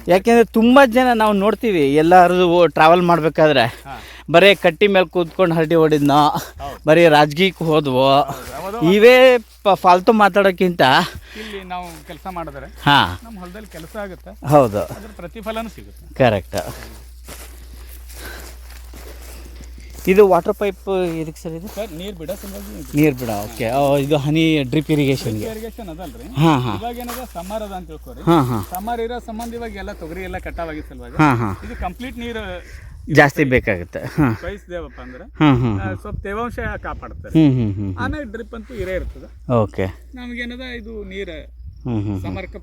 ಯಾಕೆಂದರೆ ತುಂಬ ಜನ ನಾವು ನೋಡ್ತೀವಿ ಎಲ್ಲರೂ ಟ್ರಾವೆಲ್ ಮಾಡಬೇಕಾದ್ರೆ. ಬರೀ ಕಟ್ಟಿ ಮೇಲೆ ಕೂತ್ಕೊಂಡು ಹರಟಿ ಹೊಡಿದ್ನೋ. ಬರೀ ರಾಜಕೀಯಕ್ಕೆ ಹೋದ್ವು. ಇವೇ ಫಾಲ್ತು ಮಾತಾಡೋಕ್ಕಿಂತ ಇಲ್ಲಿ ನಾವು ಕೆಲಸ ಮಾಡಿದ್ರೆ ಹಾಂ. ನಮ್ಮ ಹೊಲದಲ್ಲಿ ಕೆಲಸ ಆಗುತ್ತೆ. ಹೌದು. ಅದ್ರ ಪ್ರತಿಫಲನೂ ಸಿಗುತ್ತೆ. ಕರೆಕ್ಟ್ ಇದು ವಾಟರ್ ಪೈಪ್ ಇದಕ್ಕೆ ಸರ್ ಇದು? ಸರ್ ನೀರು ಬಿಡೋ ಸಲುವಾಗಿ ನೀರು ಬಿಡ ಓಕೆ ಇದು ಹನಿ ಡ್ರಿಪ್ ಇರಿಗೇಷನ್ ಇರಿಗೇಷನ್ ಅದಲ್ರಿ. ಹಾಂ ಹಾಂ. ಇವಾಗ ಏನದ? ಸಮ್ಮರ್ ಅದ ಅಂತ ತಿಳ್ಕೊರಿ. ಹಾಂ ಹಾಂ. ಸಮ್ಮರ್ ಇರೋ ಸಂಬಂಧ ಇವಾಗ ಎಲ್ಲ ತೊಗರಿ ಎಲ್ಲ ಕಟಾವಾಗಿದ್ದ ಸಲುವಾಗಿ. ಹಾಂ ಹಾಂ. ಇದು ಕಂಪ್ಲೀಟ್ ನೀರು ಜಾಸ್ತಿ ಬೇಕಾಗುತ್ತೆ. ಹಾಂ. ಕಳಿಸ್ದೇವಪ್ಪ ಅಂದ್ರೆ ಸ್ವಲ್ಪ ತೇವಾಂಶ ಕಾಪಾಡ್ತಾರೆ. ಹ್ಞೂ ಹ್ಞೂ ಹ್ಞೂ ಆಮೇಲೆ ಡ್ರಿಪ್ ಅಂತೂ ಇರೇ ಇರ್ತದೆ. ಓಕೆ ನಮಗೇನದ ಇದು ನೀರು ಸಮರ್ಕ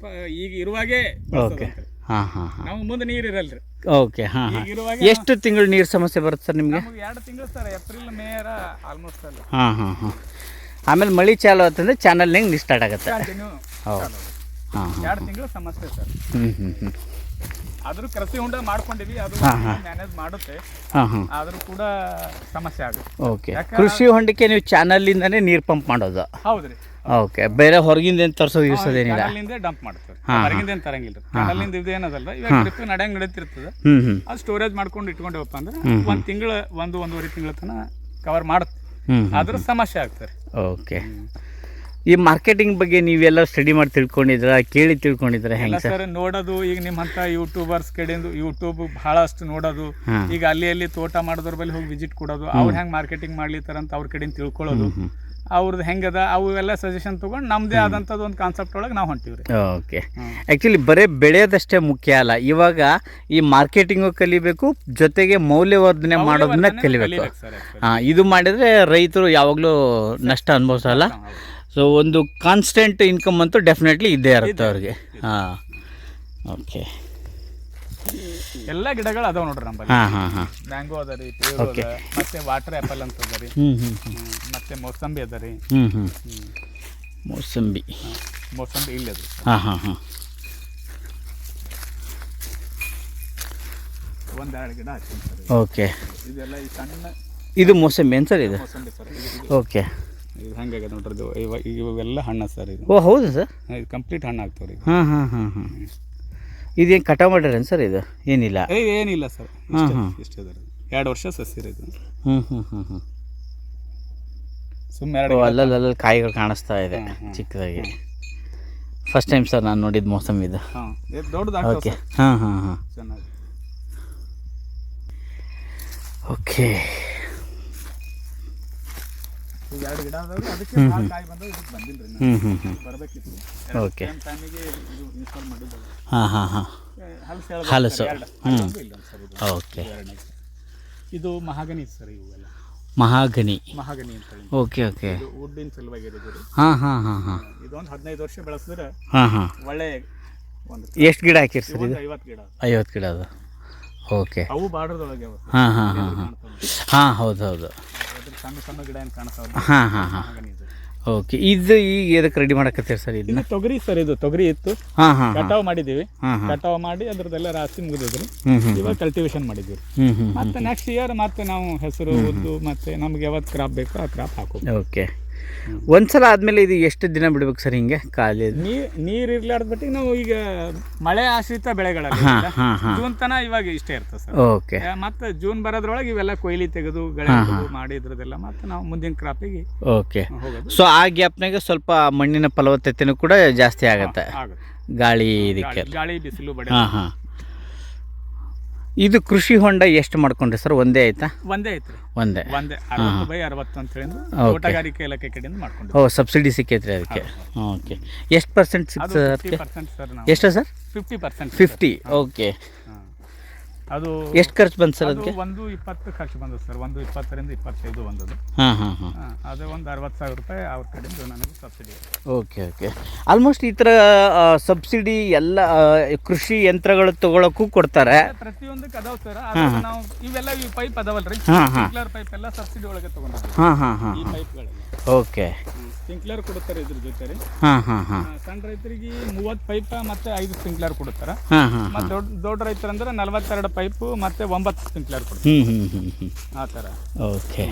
ಈಗ ಇರುವಾಗೆ ಓಕೆ ಹಾಂ ಹಾಂ ಹಾಂ. ನಮಗೆ ಮುಂದೆ ನೀರು ಇರಲ್ರಿ. ಓಕೆ ಹಾಂ ಹಾಂ. ಎಷ್ಟು ತಿಂಗಳು ನೀರು ಸಮಸ್ಯೆ ಬರುತ್ತೆ ಸರ್ ನಿಮಗೆ? ನಮಗೆ ಎರಡು ತಿಂಗಳು ಸರ್ ಏಪ್ರಿಲ್ ಮೇರ ಆಲ್ಮೋಸ್ಟ್ ಅಲ್ಲಿ. ಹಾಂ ಹಾಂ ಹಾಂ. ಆಮೇಲೆ ಮಳೆ ಚಾಲು ಆತಂದ್ರೆ ಚಾನಲ್ ನೀರು ಸ್ಟಾರ್ಟ್ ಆಗುತ್ತೆ. ಕಂಟಿನ್ಯೂ ಹೌದು. ಹಾಂ ಹಾಂ ಎರಡು ತಿಂಗಳು ಸಮಸ್ಯೆ ಸರ್. ಹ್ಞೂ ಹ್ಞೂ ಹ್ಞೂ ಆದ್ರೂ ಕೃಷಿ ಹೊಂಡ ಮಾಡ್ಕೊಂಡಿವಿ ಅದು. ಮ್ಯಾನೇಜ್ ಮಾಡುತ್ತೆ. ಹಾಂ ಹಾಂ. ಆದರೂ ಕೂಡ ಸಮಸ್ಯೆ ಆಗುತ್ತೆ. ಓಕೆ ಯಾಕೆ- ಕೃಷಿ ಹೊಂಡಕ್ಕೆ ನೀವು ಚಾನಲ್ಲಿಂದನೇ ನೀರು ಪಂಪ್ ಮಾಡೋದು. ಹೌದ್ರಿ. ಓಕೆ ಬೇರೆ ಹೊರಗಿಂದ ಏನು ತರ್ಸೋದು ಇರ್ಸೋದೇನಿಲ್ಲ ಕಡಲಿಂದ ಡಂಪ್ ಹಾ, ಹಾ. ಹೊರಗಿಂದ ಏನು ತರಂಗಿಲ್ಲ. ಅಲ್ಲಿಂದ ಇದು ಏನದಲ್ಲ ಇವಾಗ ಟ್ರಿಪ್ ನಡೆಯಂಗ್ ನಡೀತಿರ್ತದೆ. ಹ್ಞೂ ಹ್ಞೂ ಅದು ಸ್ಟೋರೇಜ್ ಮಾಡ್ಕೊಂಡು ಇಟ್ಕೊಂಡೇವಪ್ಪ ಅಂದ್ರೆ ಒಂದ್ ತಿಂಗಳ ಒಂದು ಒಂದೂವರೆ ತಿಂಗಳ ತನಕ ಕವರ್ ಮಾಡುತ್ತೆ. ಹ್ಞೂ ಸಮಸ್ಯೆ ಆಗ್ತಾರೆ ಓಕೆ ಈ ಮಾರ್ಕೆಟಿಂಗ್ ಬಗ್ಗೆ ನೀವೆಲ್ಲ ಸ್ಟಡಿ ಮಾಡಿ ತಿಳ್ಕೊಂಡಿದ್ರ ಕೇಳಿ ತಿಳ್ಕೊಂಡಿದ್ರ ಹೆಂಗೆ ಸರ್? ಸರ್ ನೋಡೋದು ಈಗ ನಿಮ್ಮಂತ ಯೂಟ್ಯೂಬರ್ಸ್ ಕಡೆಯಿಂದ ಯೂಟ್ಯೂಬ್ ಬಹಳಷ್ಟು ನೋಡೋದು. ಈಗ ಅಲ್ಲಿ ಅಲ್ಲಿ ತೋಟ ಮಾಡೋದ್ರ ಬಳಿ ಹೋಗಿ ವಿಸಿಟ್ ಕೊಡೋದು. ಅವ್ರು ಹೆಂಗ್ ಮಾರ್ಕೆಟಿಂಗ್ ಮಾಡ್ಲಿತ್ತಾರ ಅಂತ ಅವ್ರ ಕಡೆಯಿಂದ ತಿಳ್ಕೊಳ್ಳೋದು. ಅವ್ರದ್ದು ಹೆಂಗದ ಅವು ಎಲ್ಲ ಸಜೆಷನ್ ತಗೊಂಡು ನಮ್ದೇ ಆದಂಥದ್ದು ಒಂದು ಕಾನ್ಸೆಪ್ಟ್ ಒಳಗೆ ನಾವು ಹೊಂಟಿವ್ರಿ. ಓಕೆ. ಆ್ಯಕ್ಚುಲಿ ಬರೀ ಬೆಳೆಯೋದಷ್ಟೇ ಮುಖ್ಯ ಅಲ್ಲ. ಇವಾಗ ಈ ಮಾರ್ಕೆಟಿಂಗು ಕಲಿಬೇಕು ಜೊತೆಗೆ ಮೌಲ್ಯವರ್ಧನೆ ಮಾಡೋದನ್ನ ಕಲಿಬೇಕು. ಹಾಂ ಇದು ಮಾಡಿದರೆ ರೈತರು ಯಾವಾಗಲೂ ನಷ್ಟ ಅನುಭವಿಸಲ್ಲ. ಸೊ ಒಂದು ಕಾನ್ಸ್ಟೆಂಟ್ ಇನ್ಕಮ್ ಅಂತೂ ಡೆಫಿನೆಟ್ಲಿ ಇದ್ದೇ ಇರುತ್ತೆ ಅವ್ರಿಗೆ. ಹಾಂ. ಓಕೆ. ಎಲ್ಲ ಗಿಡಗಳು ಅದಾವ ನೋಡ್ರಿ ನಮ್ಮಲ್ಲಿ. ಹಾಂ ಹಾಂ ಹಾಂ. ಮ್ಯಾಂಗೋ ಅದ ರೀ ಪೇರು ಅದ ಮತ್ತೆ ವಾಟರ್ ಆ್ಯಪಲ್ ಅಂತ ಅದ ರೀ. ಹ್ಞೂ ಹ್ಞೂ ಹ್ಮ್. ಮತ್ತೆ ಮೋಸಂಬಿ ಅದ ರೀ. ಹ್ಞೂ ಹ್ಞೂ ಮೋಸಂಬಿ. ಮೋಸಂಬಿ ಇಲ್ಲ ಅದು. ಹಾಂ ಹಾಂ ಹಾಂ. ಒಂದೆರಡು ಗಿಡ ಸರ್ ಓಕೆ ಇದೆಲ್ಲ ಈ ಸಣ್ಣ ಇದು ಮೋಸಂಬಿ ಏನು ಸರ್ ಇದು? ಮೋಸಂಬಿ ಸರ್ ಇದು ಓಕೆ ಇದು ಹಂಗಾಗ ನೋಡ್ರಿ ಇದು ಇವ ಇವೆಲ್ಲ ಹಣ್ಣು ಸರ್ ಇದು. ಓ ಹೌದು ಸರ್? ಇದು ಕಂಪ್ಲೀಟ್ ಹಣ್ಣು ಆಗ್ತಾವ್ರಿ ರೀ ಹಾಂ ಹಾಂ ಹಾಂ ಹಾಂ. ಇದೇನು ಕಟಾವು ಮಾಡಿರೇನು ಸರ್ ಇದು? ಏನಿಲ್ಲ? ಏ ಏನಿಲ್ಲ ಸರ್. ಹಾಂ, ಹಾಂ. ಇಷ್ಟೇ ಇದೆ ಎರಡು ವರ್ಷ ಸಸಿ ಇದು. ಹ್ಞೂ ಹ್ಞೂ ಹ್ಞೂ ಹ್ಞೂ ಸುಮ್ಮನೆ ಎರಡು ಅಲ್ಲಲ್ಲಿ ಅಲ್ಲಲ್ಲಿ ಕಾಯಿಗಳು ಕಾಣಿಸ್ತಾ ಇದೆ ಹ್ಮ್, ಹ್ಮ್. ಚಿಕ್ಕದಾಗಿ. ಫಸ್ಟ್ ಟೈಮ್ ಸರ್ ನಾನು ನೋಡಿದ ಮೋಸಂಬಿದು ಹಾಂ ಓಕೆ ಹಾಂ ಹಾಂ ಹಾಂ. ಚೆನ್ನಾಗಿ. ಓಕೆ ಎರಡು ಗಿಡ ಅದಾವ್ರಿ ಅದಕ್ಕೆ ಭಾಳ ಕಾಯಿ ಬಂದವು ಇದಕ್ಕೆ ಬಂದಿಲ್ಲ ರೀ ಹ್ಞೂ ಹ್ಞೂ ಹ್ಞೂ ಬರಬೇಕಿತ್ತು. ಓಕೆ. ಟೈಮಿಗೆ ಇದು ಇನ್ಸ್ಟಾಲ್ ಮಾಡಿದ್ದಲ್ಲ ಹಾಂ ಹಾಂ ಹಾಂ. ಹಲಸು ಹಲಸು. ಓಕೆ. ಇದು ಮಹಾಗನಿ ಸರ್ ಇವೆಲ್ಲ. ಮಹಾಗನಿ ಮಹಾಗನಿ ಅಂತ ಹೇಳಿ. Okay okay. ಇದು ವುಡ್ಡಿನ ಸಲುವಾಗಿ ಹಾಂ ಹಾಂ ಹಾಂ ಹಾಂ. ಇದೊಂದು ಹದಿನೈದು ವರ್ಷ ಬೆಳೆಸಿದ್ರೆ ಹಾಂ ಹಾಂ. ಒಳ್ಳೆ ಒಂದು ಎಷ್ಟು ಗಿಡ ಹಾಕಿರಿ ಸರ್ ಇದು? ಐವತ್ತು ಗಿಡ. ಐವತ್ತು ಗಿಡ ಅದು. ಓಕೆ. ಅವು ಬಾರ್ಡರ್ದೊಳಗೆ ಹಾಂ ಹಾಂ ಹಾಂ ಹಾಂ. ಹಾಂ ಹೌದು ಹೌದು. ಸಣ್ಣ ಸಣ್ಣ ಗಿಡ ಏನು ಕಾಣ್ತಾವಲ್ಲ ಹಾಂ ಹಾಂ ಹಾಂ. ಇದು ಓಕೆ ಇದು ಈಗ ಎದಕ್ಕೆ ರೆಡಿ ಮಾಡಕತ್ತೀರಿ ಸರ್ ಇದನ್ನ? ಇದು ತೊಗರಿ ಸರ್ ಇದು ತೊಗರಿ ಇತ್ತು. ಹಾಂ ಹಾಂ ಹಾಂ. ಕಟಾವ್ ಮಾಡಿದ್ದೀವಿ. ಹಾಂ ಹಾಂ. ಕಟಾವ್ ಮಾಡಿ ಅದ್ರದ್ದೆಲ್ಲ ರಾಶಿ ಮುಗಿದಿದ್ರು. ಹ್ಞೂ ಹ್ಞೂ ಇವಾಗ ಕಲ್ಟಿವೇಶನ್ ಮಾಡಿದ್ದೀವಿ. ಹ್ಞೂ ಹ್ಞೂ ಮತ್ತೆ ನೆಕ್ಸ್ಟ್ ಇಯರ್ ಮತ್ತೆ ನಾವು ಹೆಸರು ಉದ್ದು ಮತ್ತೆ ನಮ್ಗೆ ಯಾವತ್ತು ಕ್ರಾಪ್ ಬೇಕೋ ಆ ಕ್ರಾಪ್ ಹಾಕೋ ಓಕೆ. ಒಂದ್ಸಲ ಆದಮೇಲೆ ಇದು ಎಷ್ಟು ದಿನ ಬಿಡ್ಬೇಕು ಸರ್ ಹಿಂಗೆ ಖಾಲಿ? ನೀರು ಇರ್ಲಾರ್ದ ಬಟ್ಟಿಗೆ ನಾವು ಈಗ ಮಳೆ ಆಶ್ರಿತ ಬೆಳೆಗಳ ಜೂನ್ ತನ ಇವಾಗ ಇಷ್ಟೇ ಇರ್ತದೆ ಸರ್. ಓಕೆ. ಮತ್ತೆ ಜೂನ್ ಬರೋದ್ರೊಳಗೆ ಇವೆಲ್ಲ ಕೊಯ್ಲಿ ತೆಗೆದು ಮಾಡಿ ಇದ್ರದೆಲ್ಲ ಮತ್ತೆ ನಾವು ಮುಂದಿನ ಕ್ರಾಪಿಗೆ ಓಕೆ. ಸೊ ಆ ಗ್ಯಾಪ್ನಾಗ ಸ್ವಲ್ಪ ಮಣ್ಣಿನ ಫಲವತ್ತತೆನೂ ಕೂಡ ಜಾಸ್ತಿ ಆಗುತ್ತೆ. ಗಾಳಿ ಇದಕ್ಕೆ. ಗಾಳಿ- ಗಾಳಿ ಬಿಸಿಲು ಬಡ ಹಾಂ ಹಾಂ. ಇದು ಕೃಷಿ ಹೊಂಡ ಎಷ್ಟು ಮಾಡ್ಕೊಂಡ್ರಿ ಸರ್? ಒಂದೇ ಆಯ್ತಾ? ಒಂದೇ ಐತ್ರಿ. ಒಂದೇ. ಒಂದೇ. ಅರವತ್ತು ಬೈ ಅರವತ್ತು ಅಂತ ಹೇಳಿ ತೋಟಗಾರಿಕೆ ಇಲಾಖೆ ಕಡೆಯಿಂದ ಮಾಡ್ಕೊಂಡು ಓ ಸಬ್ಸಿಡಿ ಸಿಕ್ಕೈತ್ರಿ ಅದಕ್ಕೆ. ಓಕೆ. ಎಷ್ಟು ಪರ್ಸೆಂಟ್ ಅದಕ್ಕೆ? ಪರ್ಸೆಂಟ್ ಸರ್ ನಾವು. ಎಷ್ಟು sir? Fifty percent fifty okay. ಅದು ಎಷ್ಟು ಖರ್ಚು ಬಂತು ಸರ್ ಅದು ಅದಕ್ಕೆ? ಒಂದು ಇಪ್ಪತ್ತು ಖರ್ಚು ಬಂದದ್ದು ಸರ್. ಒಂದು ಇಪ್ಪತ್ತರಿಂದ ಇಪ್ಪತ್ತೈದು ಬಂದದ್ದು. ಹಾಂ ಹಾಂ ಹಾಂ. ಹಾ, ಅದು ಒಂದು ಅರವತ್ತು ಸಾವಿರ ರೂಪಾಯಿ ಅವ್ರ ಕಡೆಯಿಂದ ನನಗೆ ಸಬ್ಸಿಡಿ. Okay okay. ಆಲ್ಮೋಸ್ಟ್ ಈ ಥರ ಸಬ್ಸಿಡಿ ಎಲ್ಲ ಆ, ಕೃಷಿ ಯಂತ್ರಗಳು ತಗೊಳಕ್ಕೂ ಕೊಡ್ತಾರೆ. ಪ್ರತಿಯೊಂದಕ್ಕೆ ಅದಾವ ಸರ್. ಆದ್ರೆ ನಾವು ಇವೆಲ್ಲ ಈ ಪೈಪ್ ಅದಾವಲ್ರಿ? ಹಾಂ ಹಾಂ. ಸ್ಪ್ರಿಂಕ್ಲರ್ ಪೈಪ್ ಎಲ್ಲ ಸಬ್ಸಿಡಿ ಒಳಗೆ ತಗೊಂಡಿದ್ದೀವಿ. ಹಾಂ ಹಾಂ ಹಾಂ ಈ ಪೈಪ್ಗಳೆಲ್ಲ ಓಕೆ. ಸ್ಪ್ರಿಂಕ್ಲರ್ ಕೊಡುತ್ತಾರೆ ಇದ್ರ ಜೊತೆ ರೀ ಹಾಂ ಹಾಂ. ಹಾಂ ಸಣ್ಣ ರೈತರಿಗೆ ಮೂವತ್ತು ಪೈಪ್ ಮತ್ತೆ ಐದು ಸ್ಪ್ರಿಂಕ್ಲರ್ ಕೊಡುತ್ತಾರೆ. ಹಾಂ ಹಾಂ ಮತ್ತೆ ದೊಡ್ಡ ದೊಡ್ಡ ರೈತರಂದ್ರೆ ನಲವತ್ತೆರಡು ಪೈಪ್ ಮತ್ತೆ ಒಂಬತ್ತು ಸ್ಪ್ರಿಂಕ್ಲರ್ ಕೊಡ್ತಾರೆ. ಹ್ಞೂ ಹ್ಞೂ ಹ್ಞೂ ಹ್ಞೂ ಆ ಥರ. ಓಕೆ.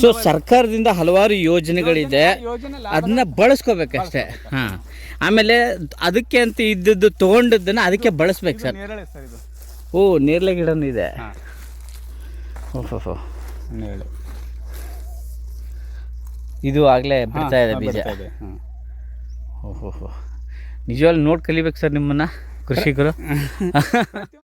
ಸೊ ಸರ್ಕಾರದಿಂದ ಹಲವಾರು ಯೋಜನೆಗಳಿದೆ. ಯೋಜನೆ ಅದನ್ನ ಬಳಸ್ಕೋಬೇಕಷ್ಟೇ. ಹಾ. ಆಮೇಲೆ ಅದಕ್ಕೆ ಅಂತ ಇದ್ದದ್ದು ತಗೊಂಡದ್ದನ್ನ ಅದಕ್ಕೆ ಬಳಸ್ಬೇಕು ಸರ್. ಓ ನೇರಳೆ ಗಿಡನೂ ಇದೆ. ಓಹೋ ನೇರಳೆ. ಇದು ಆಗಲೇ ಬರ್ತಾ ಇದೆ ಬೀಜ. ಓಹೋ ನಿಜವಾಗ್ಲೂ ನೋಡಿ ಕಲಿಬೇಕು ಸರ್ ನಿಮ್ಮನ್ನ ಕೃಷಿಕರು.